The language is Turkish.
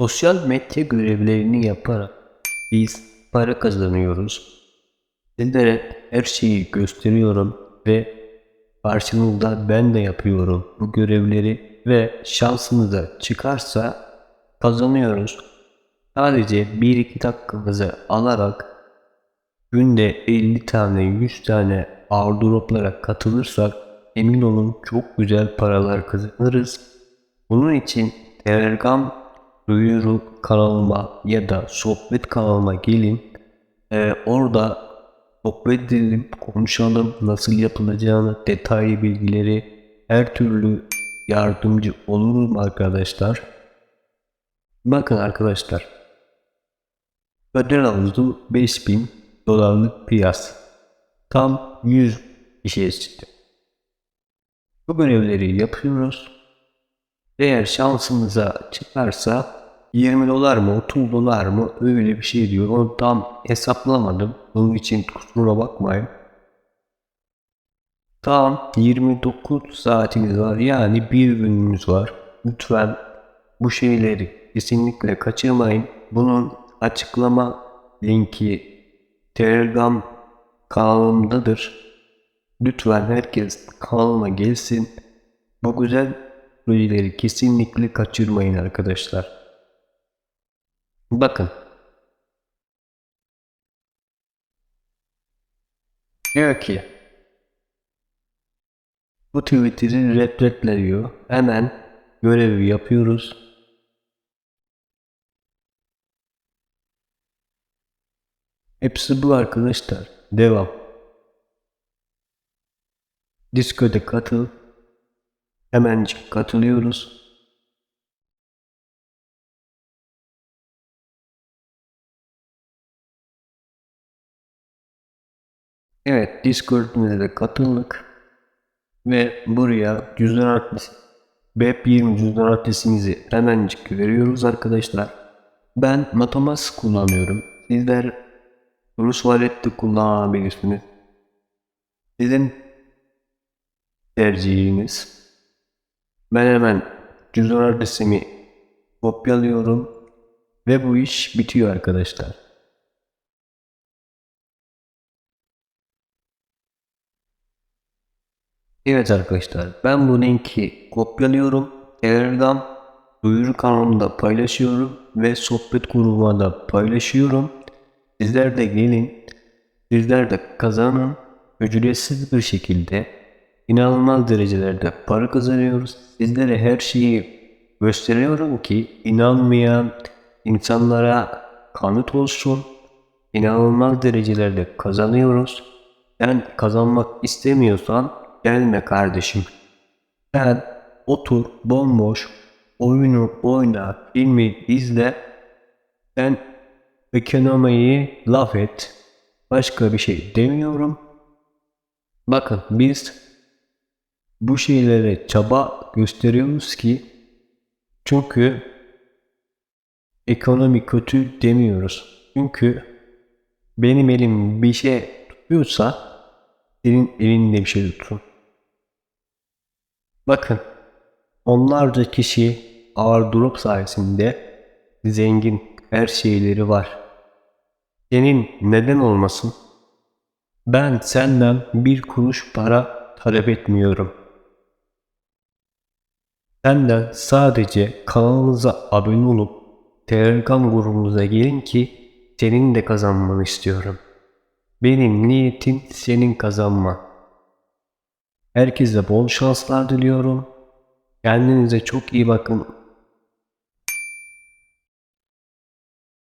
Sosyal medya görevlerini yaparak biz para kazanıyoruz. Sizlere her şeyi gösteriyorum ve karşınızda ben de yapıyorum bu görevleri ve şansınıza çıkarsa kazanıyoruz. Sadece 1-2 dakikanızı alarak günde 50 tane 100 tane airdroplara katılırsak emin olun çok güzel paralar kazanırız. Bunun için Telegram duyuru kanalıma ya da sohbet kanalıma gelin. Ee, orada sohbet edelim, konuşalım nasıl yapılacağını, detaylı bilgileri her türlü yardımcı olurum arkadaşlar. Bakın arkadaşlar. Ödül havuzu 5000 dolarlık piyas. Tam 100 kişiye çıktı. Bu görevleri yapıyoruz. Eğer şansımıza çıkarsa 20 dolar mı 30 dolar mı öyle bir şey diyor. Onu tam hesaplamadım. Bunun için kusura bakmayın. Tam 29 saatimiz var. Yani bir günümüz var. Lütfen bu şeyleri kesinlikle kaçırmayın. Bunun açıklama linki Telegram kanalımdadır. Lütfen herkes kanalıma gelsin. Bu güzel projeleri kesinlikle kaçırmayın arkadaşlar. Bakın. Diyor ki bu Twitter'ı retweetliyor. Hemen görevi yapıyoruz. Hepsi bu arkadaşlar. Devam. Disco'da katıl. Hemencik katılıyoruz. Evet Discord'umuza da katıldık. Ve buraya cüzdan adresi BEP20 cüzdan adresimizi hemencik veriyoruz arkadaşlar. Ben Metamask kullanıyorum. Sizler Rus Wallet'te kullanabilirsiniz. Sizin tercihiniz. Ben hemen cüzdan adresimi kopyalıyorum ve bu iş bitiyor arkadaşlar. Evet arkadaşlar ben bu linki kopyalıyorum. Telegram duyuru kanalımda paylaşıyorum ve sohbet grubuma da paylaşıyorum. Sizler de gelin. Sizler de kazanın. Ücretsiz bir şekilde inanılmaz derecelerde para kazanıyoruz. Sizlere her şeyi gösteriyorum ki inanmayan insanlara kanıt olsun. İnanılmaz derecelerde kazanıyoruz. Sen kazanmak istemiyorsan gelme kardeşim. Sen otur bomboş oyunu oyna, filmi izle. Sen ekonomiyi laf et. Başka bir şey demiyorum. Bakın biz bu şeylere çaba gösteriyoruz ki çünkü ekonomi kötü demiyoruz. Çünkü benim elim bir şey tutuyorsa senin elinde bir şey tutun. Bakın onlarca kişi airdrop sayesinde zengin her şeyleri var. Senin neden olmasın? Ben senden bir kuruş para talep etmiyorum. Senden sadece kanalımıza abone olup Telegram grubumuza gelin ki senin de kazanmanı istiyorum. Benim niyetim senin kazanma. Herkese bol şanslar diliyorum. Kendinize çok iyi bakın.